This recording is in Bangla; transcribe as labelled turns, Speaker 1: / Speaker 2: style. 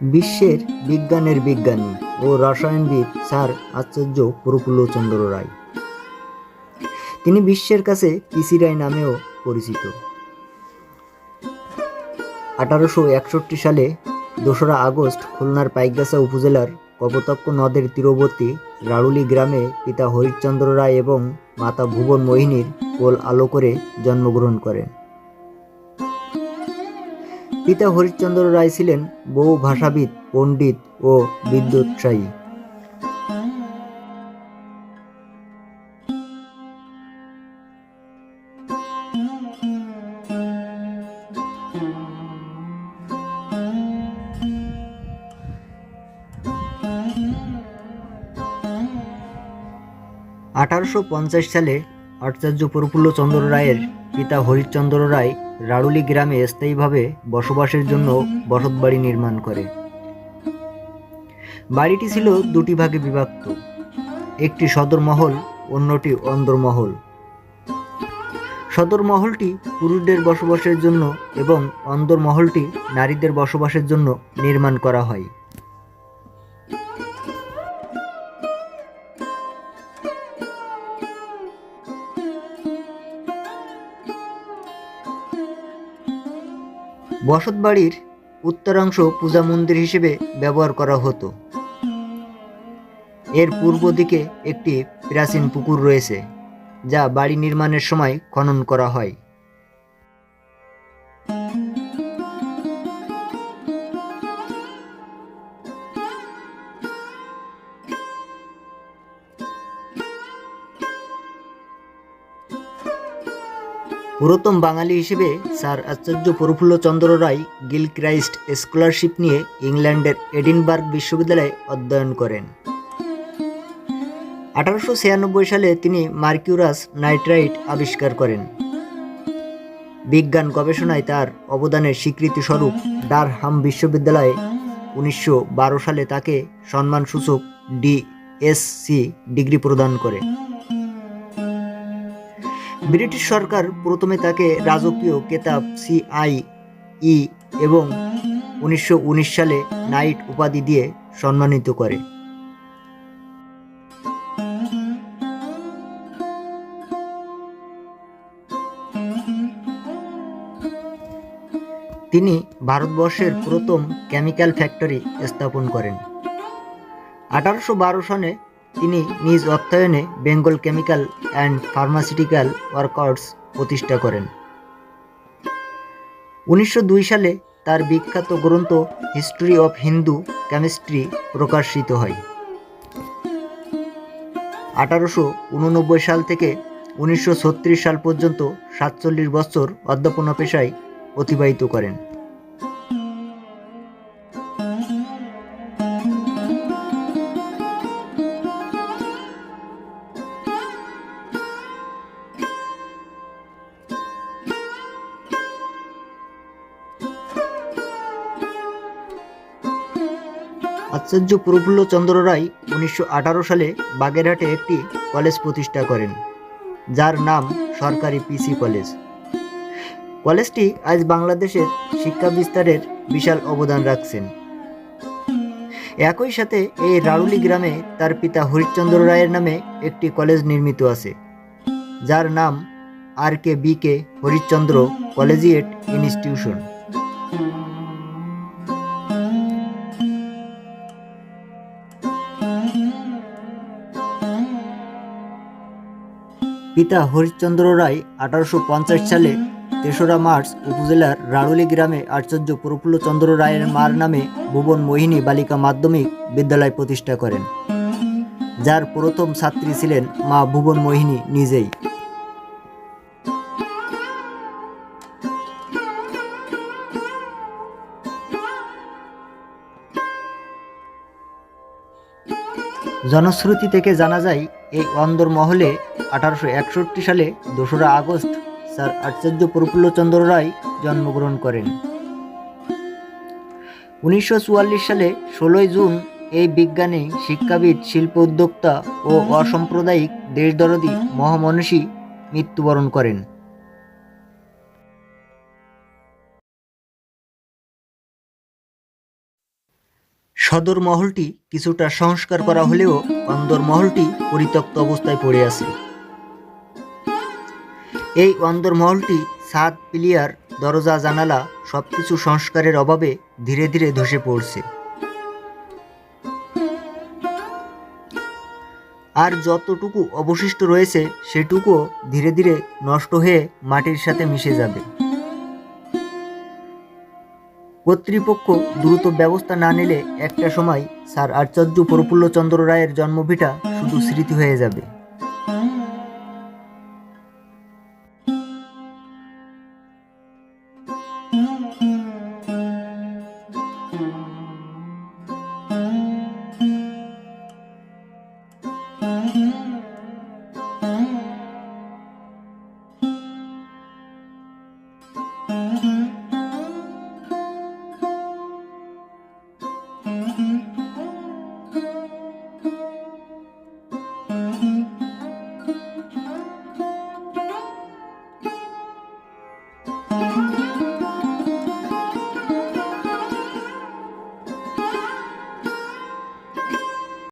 Speaker 1: বিশ্বের বিজ্ঞানের বিজ্ঞানী ও রসায়নবিদ স্যার আচার্য প্রফুল্লচন্দ্র রায়। তিনি বিশ্বের কাছে পিসি রায় নামেও পরিচিত। আঠারোশো একষট্টি সালে দোসরা আগস্ট খুলনার পাইকগাছা উপজেলার কপোতাক্ষ নদের তীরবর্তী রাড়ুলি গ্রামে পিতা হরিশ্চন্দ্র রায় এবং মাতা ভুবন মোহিনীর কোল আলো করে জন্মগ্রহণ করেন। পিতা হরিশ্চন্দ্র রায় ছিলেন বহু ভাষাবিদ পণ্ডিত ও বিদ্যোৎসাহী। আঠারোশো সালে আচার্য প্রফুল্লচন্দ্র রায়ের পিতা হরিশ্চন্দ্র রায় রাড়ুলি গ্রামে স্থায়ীভাবে বসবাসের জন্য বসতবাড়ি নির্মাণ করে। বাড়িটি ছিল দুটি ভাগে বিভক্ত। একটি সদর মহল, অন্যটি অন্দরমহল। সদর মহলটি পুরুষদের বসবাসের জন্য এবং অন্দরমহলটি নারীদের বসবাসের জন্য নির্মাণ করা হয়। বসতবাড়ির উত্তরাংশ পূজা মন্দির হিসেবে ব্যবহার করা হতো। এর পূর্ব দিকে একটি প্রাচীন পুকুর রয়েছে, যা বাড়ি নির্মাণের সময় খনন করা হয়। পুরাতন বাঙালি হিসেবে sir Acharya Prafullachandra Ray Gilchrist scholarship নিয়ে ইংল্যান্ডের এডিনবার্গ বিশ্ববিদ্যালয়ে অধ্যয়ন করেন। আঠারোশো ছিয়ানব্বই সালে তিনি মার্কিউরাস নাইট্রাইট আবিষ্কার করেন। বিজ্ঞান গবেষণায় তার অবদানের স্বীকৃতিস্বরূপ ডারহাম বিশ্ববিদ্যালয়ে উনিশশো বারো সালে তাকে সম্মানসূচক ডিএসসি ডিগ্রি প্রদান করে। ব্রিটিশ সরকার প্রথমে তাকে রাজকীয় কেতাব সিআই ই এবং উনিশশো উনিশ সালে নাইট উপাধি দিয়ে সম্মানিত করে। তিনি ভারতবর্ষের প্রথম কেমিক্যাল ফ্যাক্টরি স্থাপন করেন। আঠারোশো বারো সনে তিনি নিজ অর্থায়নে Bengal chemical and pharmaceutical workers প্রতিষ্ঠা করেন। উনিশশো দুই সালে তার বিখ্যাত গ্রন্থ হিস্ট্রি অফ হিন্দু কেমিস্ট্রি প্রকাশিত হয়। আঠারোশো উননব্বই সাল থেকে উনিশশো ছত্রিশ সাল পর্যন্ত সাতচল্লিশ বছর অধ্যাপনা পেশায় অতিবাহিত করেন। আচার্য প্রফুল্ল চন্দ্র রায় উনিশশো আঠারো সালে বাগেরহাটে একটি কলেজ প্রতিষ্ঠা করেন, যার নাম সরকারি পিসি কলেজ। কলেজটি আজ বাংলাদেশের শিক্ষা বিস্তারের বিশাল অবদান রাখছেন। একই সাথে এই রাউলি গ্রামে তার পিতা হরিশ্চন্দ্র রায়ের নামে একটি কলেজ নির্মিত আছে, যার নাম R K B K Harishchandra collegiate institution. পিতা হরিশ্চন্দ্র রায় আঠারোশো পঞ্চাশ সালে তেসরা মার্চ উপজেলার রাড়ুলি গ্রামে আচার্য প্রফুল্লচন্দ্র রায়ের মার নামে ভুবন মোহিনী বালিকা মাধ্যমিক বিদ্যালয় প্রতিষ্ঠা করেন। যার প্রথম ছাত্রী ছিলেন মা ভুবন মোহিনী নিজেই। জনশ্রুতি থেকে জানা যায় এই অন্দর মহলে আঠারোশো একষট্টি সালে দোসরা আগস্ট স্যার আচার্য প্রফুল্লচন্দ্র রায় জন্মগ্রহণ করেন। উনিশশো চুয়াল্লিশ সালে ষোলোই জুন এই বিজ্ঞানী, শিক্ষাবিদ, শিল্প উদ্যোক্তা ও অসাম্প্রদায়িক দেশদরদি মহামনীষী মৃত্যুবরণ করেন। সদর মহলটি কিছুটা সংস্কার করা হলেও অন্দর মহলটি পরিত্যক্ত অবস্থায় পড়ে আছে। এই অন্দর মহলটি ছাদ, পিলিয়ার, দরজা, জানালা সবকিছু সংস্কারের অভাবে ধীরে ধীরে ধসে পড়ছে। আর যতটুকু অবশিষ্ট রয়েছে, সেটুকুও ধীরে ধীরে নষ্ট হয়ে মাটির সাথে মিশে যাবে। কর্তৃপক্ষ দ্রুত ব্যবস্থা না নিলে একটা সময় স্যার আচার্য প্রফুল্লচন্দ্র রায়ের জন্মভিটা শুধু স্মৃতি হয়ে যাবে।